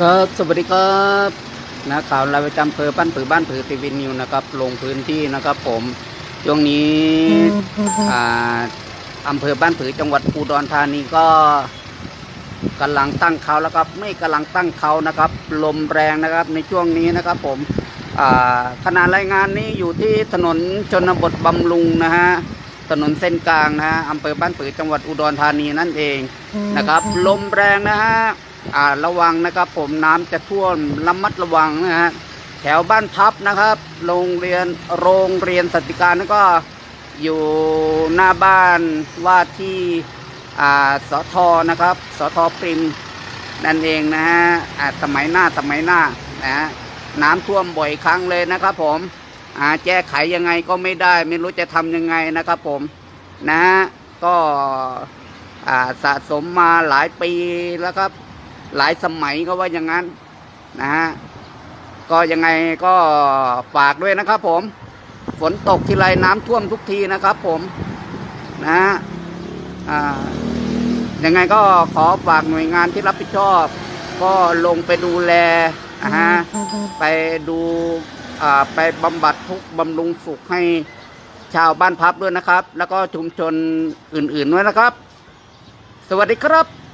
ครับสวัสดีครับนะข่าวราประจำอำเภอบ้านผือบ้านผือทีวีนิวนะครับ ลงพื้นที่นะครับผมช่วงนี้อ่าอำเภอบ้านผือจังหวัดอุดรธานีก็กำลังตั้งเขาแล้วครับไม่กำลังตั้งเขานะครับ ลมแรงนะครับในช่วงนี้นะครับผมอ่าขณะรายงานนี้อยู่ที่ถนนชนบทบำรุงนะฮะถนนเส้นกลางนะฮะอำเภอบ้านผือจังหวัดอุดรธานีนั่นเองนะครับ ลมแรงนะฮะ ระวังนะครับผมน้ำจะท่วมระมัดระวังนะฮะแถวบ้านพับนะครับ โรงเรียนโรงเรียนสติการนั่นก็อยู่หน้าบ้านว่าที่อ่าสทนะครับสทปริมนั่นเองนะฮะอ่าสมัยหน้าสมัยหน้านะฮะน้ำท่วมบ่อยครั้งเลยนะครับผมอ่าแก้ไขยังไงก็ไม่ได้ ไม่รู้จะทำยังไงนะครับผมนะฮะก็สะสมมาหลายปีแล้วครับ หลายสมัยก็ว่าอย่างนั้นนะฮะก็ยังไงก็ฝากด้วยนะครับ ผม ฝนตกทีไรน้ำท่วมทุกทีนะครับ ผมนะฮะยังไงก็ขอฝากหน่วยงานที่รับผิดชอบ ก็ลงไปดูแลนะฮะไปดูไปบำบัดทุกบำรุงสุขให้ชาวบ้านพับด้วยนะครับ แล้วก็ชุมชนอื่นๆด้วยนะครับ สวัสดีครับ